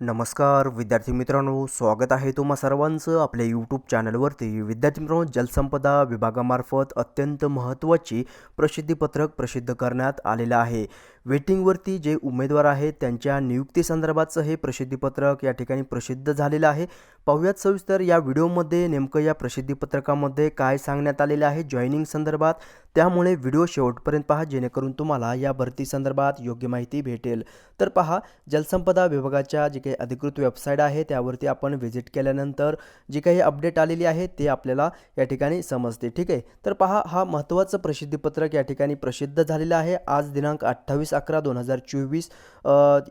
नमस्कार विद्यार्थी मित्रांनो स्वागत आहे तुम्हा सर्वांचं आपल्या यूट्यूब चॅनलवरती विद्यार्थी मित्रांनो जलसंपदा विभागामार्फत अत्यंत महत्त्वाची प्रसिद्धीपत्रक प्रसिद्ध करण्यात आलेलं आहे. वेटिंगवरती जे उमेदवार आहेत त्यांच्या नियुक्तीसंदर्भातचं हे प्रसिद्धीपत्रक या ठिकाणी प्रसिद्ध झालेलं आहे. पाहूयात सविस्तर या व्हिडिओमध्ये नेमकं या प्रसिद्धीपत्रकामध्ये काय सांगण्यात आलेलं आहे जॉईनिंग संदर्भात. त्यामुळे व्हिडिओ शेवटपर्यंत पहा जेणेकरून तुम्हाला या भरती संदर्भात योग्य माहिती भेटेल. तर पहा जलसंपदा विभागाच्या जी काही अधिकृत वेबसाईट आहे त्यावरती आपण व्हिजिट केल्यानंतर जी काही अपडेट आलेली आहे ते आपल्याला या ठिकाणी समजते. ठीक आहे? तर पहा हा महत्त्वाचं प्रसिद्धीपत्रक या ठिकाणी प्रसिद्ध झालेलं आहे. आज दिनांक अठ्ठावीस अकरा दोन हजार चोवीस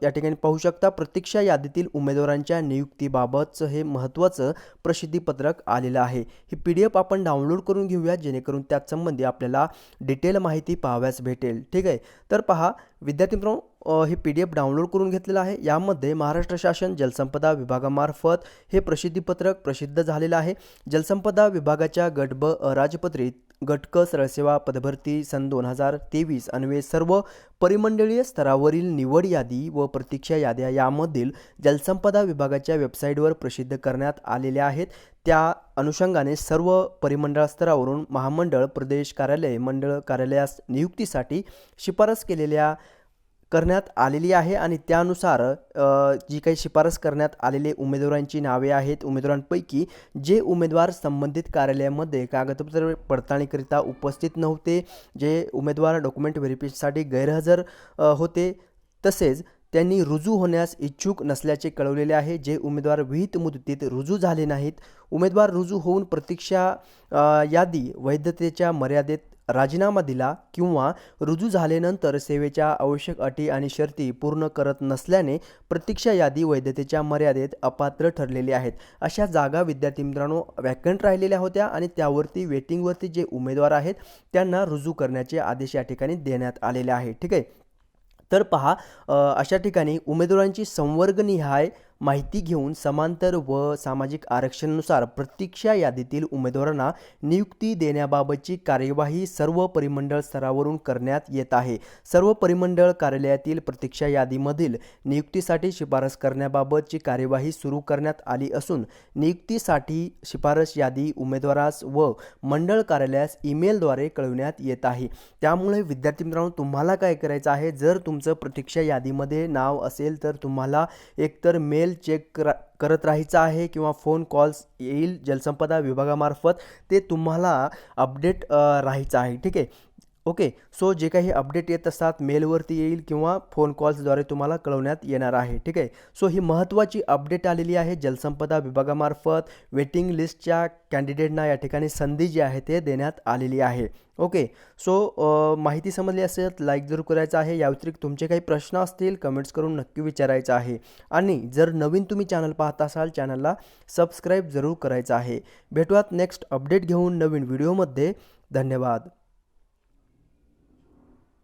या ठिकाणी पाहू शकता प्रतीक्षा यादीतील उमेदवारांच्या नियुक्तीबाबतचं हे महत्त्वाचं प्रसिद्धीपत्रक आलेलं आहे. ही पी डी एफ आपण डाउनलोड करून घेऊया जेणेकरून त्यासंबंधी आपल्याला डिटेल माहिती पाहाव्यास भेटेल. ठीक आहे? तर पहा विद्यार्थी मित्रांनो हे पी डी एफ डाउनलोड करून घेतलेलं आहे. यामध्ये महाराष्ट्र शासन जलसंपदा विभागामार्फत हे प्रसिद्धीपत्रक प्रसिद्ध झालेलं आहे. जलसंपदा विभागाच्या गट ब अराजपत्रित गटक सरळसेवा पदभरती सन दोन हजार तेवीस अन्वये सर्व परिमंडळीय स्तरावरील निवड यादी व प्रतीक्षा याद्या यामधील जलसंपदा विभागाच्या वेबसाईटवर प्रसिद्ध करण्यात आलेल्या आहेत. त्या अनुषंगाने सर्व परिमंडळ स्तरावरून महामंडळ प्रदेश कार्यालय मंडळ कार्यालयास नियुक्तीसाठी शिफारस केलेल्या करण्यात आलेली आहे आणि त्यानुसार जी काही शिफारस करण्यात आलेले उमेदवारांची नावे आहेत उमेदवारांपैकी जे उमेदवार संबंधित कार्यालयामध्ये कागदपत्र पडताळणीकरिता उपस्थित नव्हते जे उमेदवार डॉक्युमेंट व्हेरिफिकेशनसाठी गैरहजर होते तसेच त्यांनी रुजू होण्यास इच्छुक नसल्याचे कळवलेले आहे जे उमेदवार विहित मुदतीत रुजू झाले नाहीत. उमेदवार रुजू होऊन प्रतीक्षा यादी वैधतेच्या मर्यादेत राजीनामा दिला किंवा रुजू झाल्यानंतर सेवेच्या आवश्यक अटी आणि शर्ती पूर्ण करत नसल्याने प्रतीक्षा यादी वैधतेच्या मर्यादेत अपात्र ठरलेले आहेत. अशा जागा विद्यार्थी मित्रांनो वॅकंट राहिलेल्या होत्या आणि त्यावरती वेटिंगवरती जे उमेदवार आहेत त्यांना रुजू करण्याचे आदेश या ठिकाणी देण्यात आलेले आहे. ठीक आहे? तर पहा अशा ठिकाणी उमेदवारांची संवर्गनिहाय माहिती घेऊन समांतर व सामाजिक आरक्षणानुसार प्रतीक्षा यादीतील उमेदवारांना नियुक्ती देण्याबाबतची कार्यवाही सर्व परिमंडळ स्तरावरून करण्यात येत आहे. सर्व परिमंडळ कार्यालयातील प्रतीक्षा यादीमधील नियुक्तीसाठी शिफारस करण्याबाबतची कार्यवाही सुरू करण्यात आली असून नियुक्तीसाठी शिफारस यादी उमेदवारास व मंडळ कार्यालयास ईमेलद्वारे कळविण्यात येत आहे. त्यामुळे विद्यार्थी मित्रांनो तुम्हाला काय करायचं आहे? जर तुमचं प्रतीक्षा यादीमध्ये नाव असेल तर तुम्हाला एकतर मेल चेक करा करत राहायचं आहे किंवा फोन कॉल्स येईल जलसंपदा विभागामार्फत ते तुम्हाला अपडेट राहायचं आहे. ठीक आहे? ओके सो जे काही अपडेट येत असतात मेलवरती येईल किंवा फोन कॉल्सद्वारे तुम्हाला कळवण्यात येणार आहे ठीक आहे? सो ही महत्त्वाची अपडेट आलेली आहे जलसंपदा विभागामार्फत. वेटिंग लिस्टच्या कॅन्डिडेटना या ठिकाणी संधी जी आहे ते देण्यात आलेली आहे. ओके सो माहिती समजली असेल लाईक जरूर करायचं आहे. या व्यतिरिक्त तुमचे काही प्रश्न असतील कमेंट्स करून नक्की विचारायचं आहे. आणि जर नवीन तुम्ही चॅनल पाहत असाल चॅनलला सबस्क्राईब जरूर करायचं आहे. भेटूयात नेक्स्ट अपडेट घेऊन नवीन व्हिडिओमध्ये धन्यवाद.